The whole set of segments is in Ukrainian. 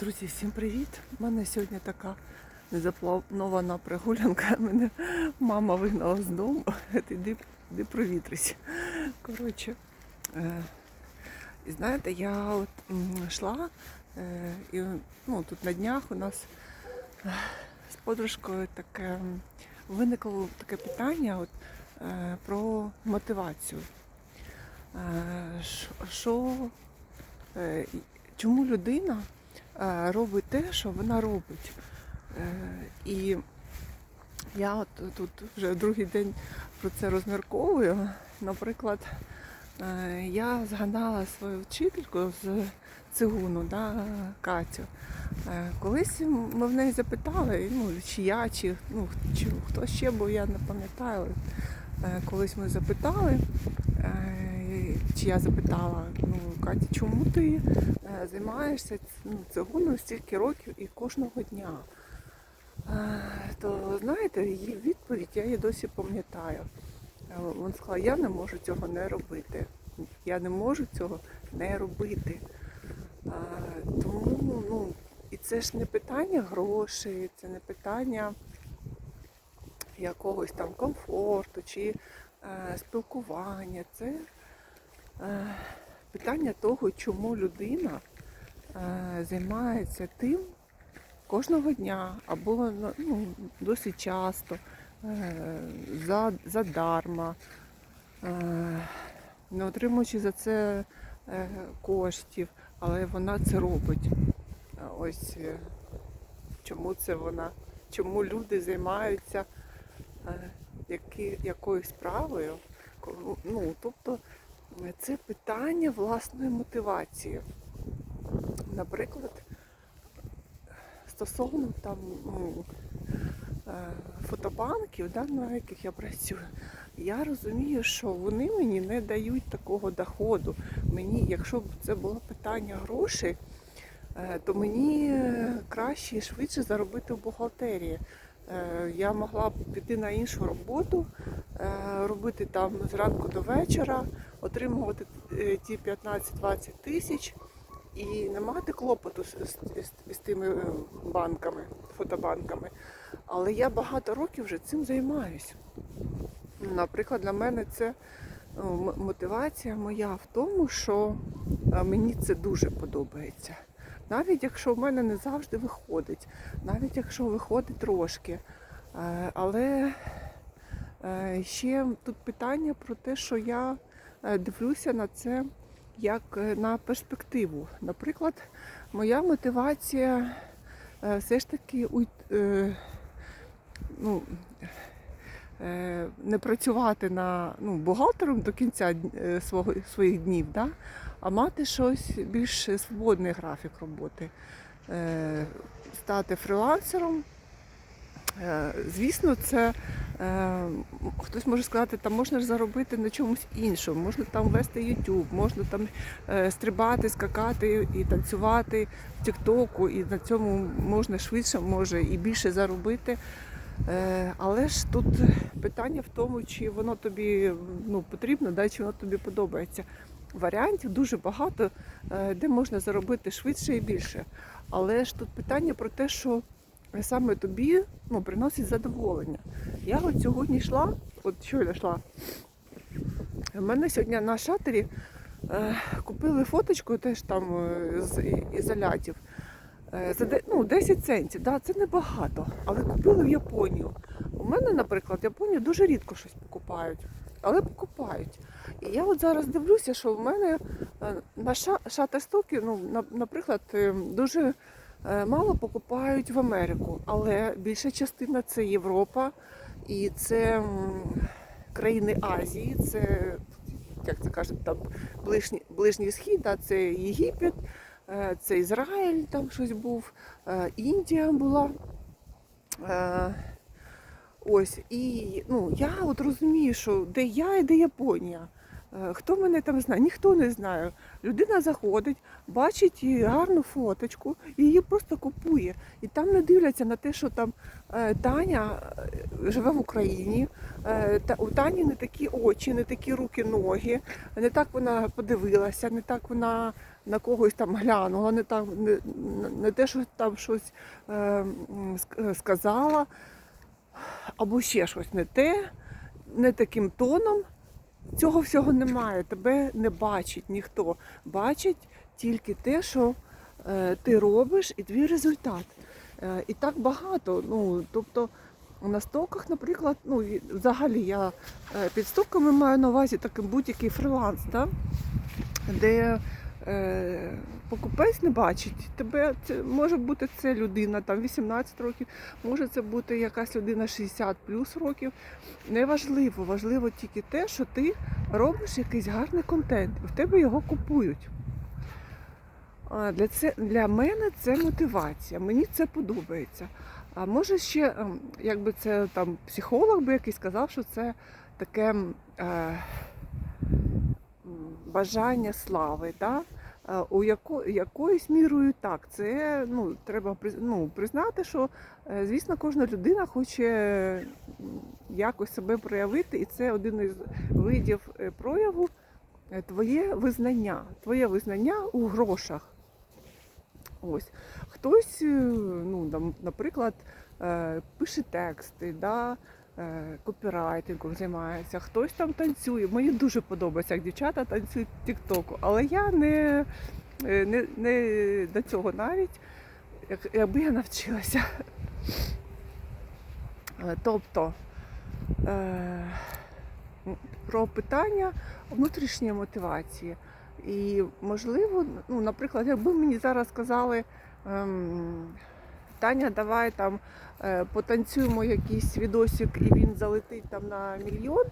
Друзі, всім привіт! У мене сьогодні така незапланована прогулянка. Мене мама вигнала з дому. Іди, іди провітрись. Коротше, е, знаєте, я от йшла, е, і ну, тут на днях у нас е, з подружкою таке виникло таке питання от, про мотивацію. Що- чому людина робить те, що вона робить. Е, І я от тут вже другий день про це розмірковую. Наприклад, е, я згадала свою вчительку з цигуну, да, Катю. Е, Колись ми в неї запитали, ну, чи я, чи, ну, чи хто ще, бо я не пам'ятаю. Е, Колись ми запитали, е, чи я запитала, ну, Катя, чому ти е, займаєшся ну, цигуною стільки років і кожного дня? Е, То знаєте, її відповідь я її досі пам'ятаю. Е, Вона сказала, я не можу цього не робити. Я не можу цього не робити. Тому, ну, і це ж не питання грошей, це не питання якогось там комфорту чи спілкування. Це питання того, чому людина е, займається тим кожного дня або ну, досить часто, е, задарма, е, не отримуючи за це е, коштів, але вона це робить. Е, Ось е, чому це вона, чому люди займаються е, якоюсь справою. Ну, тобто е, це питання власної мотивації. Наприклад, стосовно там ну, е, фотобанків, да, на яких я працюю, я розумію, що вони мені не дають такого доходу. Мені, якщо б це було питання грошей, е, то мені е, краще і швидше заробити в бухгалтерії. Е, Я могла б піти на іншу роботу, е, робити там зранку до вечора, отримувати е, ті 15-20 тисяч і не мати клопоту з, з, з- тими банками, фотобанками. Але я багато років вже цим займаюся. Наприклад, для мене це мотивація моя в тому, що мені це дуже подобається. Навіть якщо в мене не завжди виходить, навіть якщо виходить трошки. Е, Але е, ще тут питання про те, що я е, дивлюся на це як на перспективу. Наприклад, моя мотивація все ж таки ну, не працювати на ну, бухгалтером до кінця е, свого, своїх днів, да? а мати щось більш свободний графік роботи. Е, Стати фрілансером. Е, Звісно, це е, хтось може сказати, там можна ж заробити на чомусь іншому, можна там вести YouTube, можна там е, стрибати, скакати і танцювати в Тіктоку, і на цьому можна швидше, може і більше заробити. Е, Але ж тут питання в тому, чи воно тобі ну, потрібно, да, чи воно тобі подобається. Варіантів дуже багато, е, де можна заробити швидше і більше. Але ж тут питання про те, що саме тобі ну, приносить задоволення. Я от сьогодні йшла, от щойно йшла. У мене сьогодні на шатері е, купили фоточку теж там з ізолятів. Е, за ну, 10 центів, да, це небагато, але купили в Японію. У мене, наприклад, в Японії дуже рідко щось покупають, але покупають. І я от зараз дивлюся, що в мене е, на ша- шатерстокі, ну, наприклад, е, дуже е, мало покупають в Америку, але більша частина це Європа і це країни Азії, це як це кажуть, там ближній, ближній схід, да, це Єгипет, е, це Ізраїль, там щось був, е, Індія була. Е, Ось, і ну, я от розумію, що де я і де Японія. Е, Хто мене там знає? Ніхто не знає. Людина заходить, бачить її гарну фоточку і її просто купує. І там не дивляться на те, що там е, Таня е, живе в Україні. та- У Тані не такі очі, не такі руки, ноги, не так вона подивилася, не так вона на когось там глянула, не так не, не те, що там щось е, сказала, або ще щось не те, не таким тоном. Цього всього немає, тебе не бачить ніхто. Бачить тільки те, що е, ти робиш, і твій результат. Е, і так багато. Ну, тобто на стоках, наприклад, ну взагалі я е, під стоками маю на увазі такий будь-який фриланс, да? де покупець не бачить тебе. Це може бути це людина там 18 років, може це бути якась людина 60 плюс років. Неважливо, важливо тільки те, що ти робиш якийсь гарний контент, і в тебе його купують. А, Для, це, для мене це мотивація, мені це подобається. А може ще, ем, якби це там психолог би якийсь сказав, що це таке е, бажання слави. Да? У яко, якоюсь мірою так. Це ну, треба ну, признати, що е, звісно кожна людина хоче якось себе проявити, і це один із видів е, прояву е, твоє визнання, твоє визнання у грошах. Ось. Хтось, ну, наприклад, пише тексти, да, копірайтингом займається, хтось там танцює. Мені дуже подобається, як дівчата танцюють в Тіктоку, але я не, е, не, не до цього навіть, як, якби я навчилася. Е, Тобто е, про питання внутрішньої мотивації. І можливо, ну, наприклад, якби мені зараз сказали, ем, Таня, давай там е, потанцюємо якийсь відосик і він залетить там на мільйон.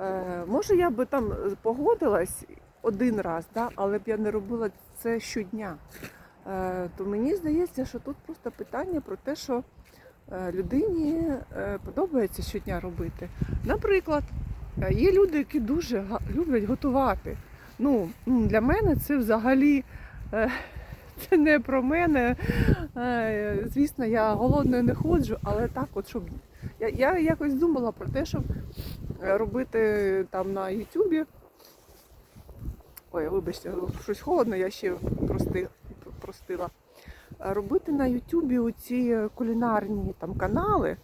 Е, може, я би там погодилась один раз, да? але б я не робила це щодня. Е, то мені здається, що тут просто питання про те, що людині подобається щодня робити. Наприклад, є люди, які дуже люблять готувати. Ну, для мене це взагалі це не про мене. Е, Звісно, я голодною не ходжу, але так, от щоб я, я якось думала про те, щоб робити там на Ютубі. Ой, вибачте, щось холодно, я ще прости, простила. Робити на Ютубі оці кулінарні там канали,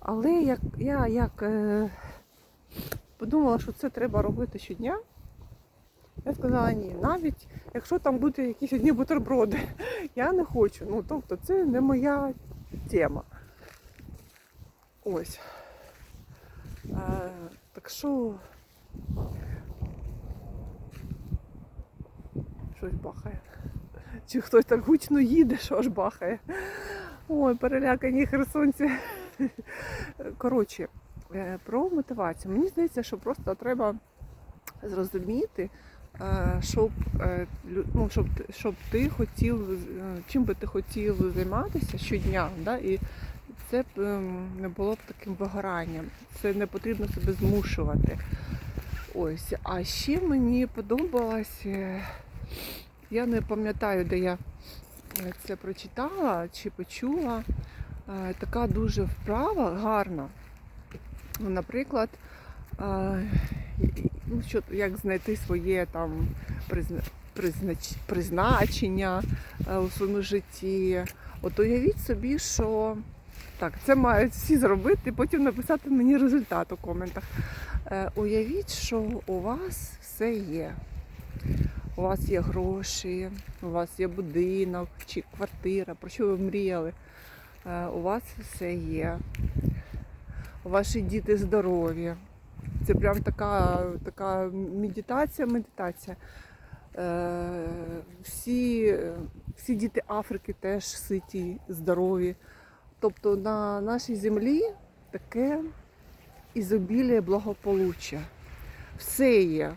але як я як е, подумала, що це треба робити щодня. Я сказала, ні, навіть якщо там будуть якісь одні бутерброди, я не хочу. Ну, тобто, це не моя тема. Ось. Е, так що. Щось бахає. Чи хтось так гучно їде, що аж бахає. Ой, перелякані херсонці. Коротше, е, про мотивацію. Мені здається, що просто треба зрозуміти, щоб, е, ну, щоб, щоб ти хотів, е, чим би ти хотів займатися щодня, да? і це б ем, не було б таким вигоранням. Це не потрібно себе змушувати. Ось. А ще мені подобалось, е, я не пам'ятаю, де я е, це прочитала чи почула. е, Така дуже вправа гарна. Наприклад, е, ну, що, як знайти своє там призна, признач, призначення е, у своєму житті. От уявіть собі, що так, це мають всі зробити, потім написати мені результат у коментах. Е, уявіть, що у вас все є. У вас є гроші, у вас є будинок чи квартира, про що ви мріяли. Е, у вас все є. Ваші діти здорові. Це прям така, така медитація, медитація. Е, всі, всі діти Африки теж ситі, здорові. Тобто на нашій землі таке ізобілія благополуччя. Все є.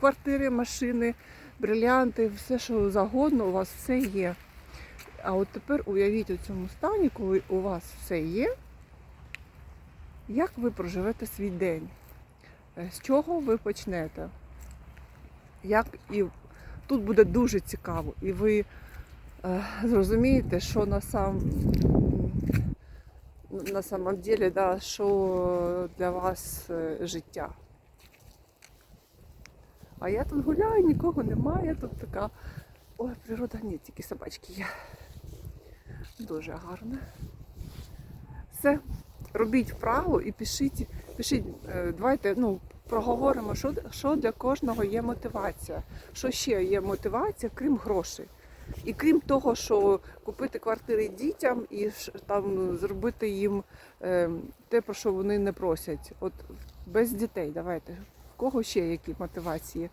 Квартири, машини, брилянти, все, що загодно, у вас все є. А от тепер уявіть у цьому стані, коли у вас все є, як ви проживете свій день? З чого ви почнете? як і тут буде дуже цікаво, і ви е, зрозумієте, що на сам на самом деле, да, що для вас е, життя. А я тут гуляю, нікого немає, тут така. Ой, природа ні, тільки собачки є. Дуже гарно. Все, робіть вправо і пишіть, пишіть, е, давайте ну, проговоримо, що, що для кожного є мотивація. Що ще є мотивація, крім грошей. І крім того, що купити квартири дітям і там зробити їм е, те, про що вони не просять. От без дітей давайте. В кого ще які мотивації?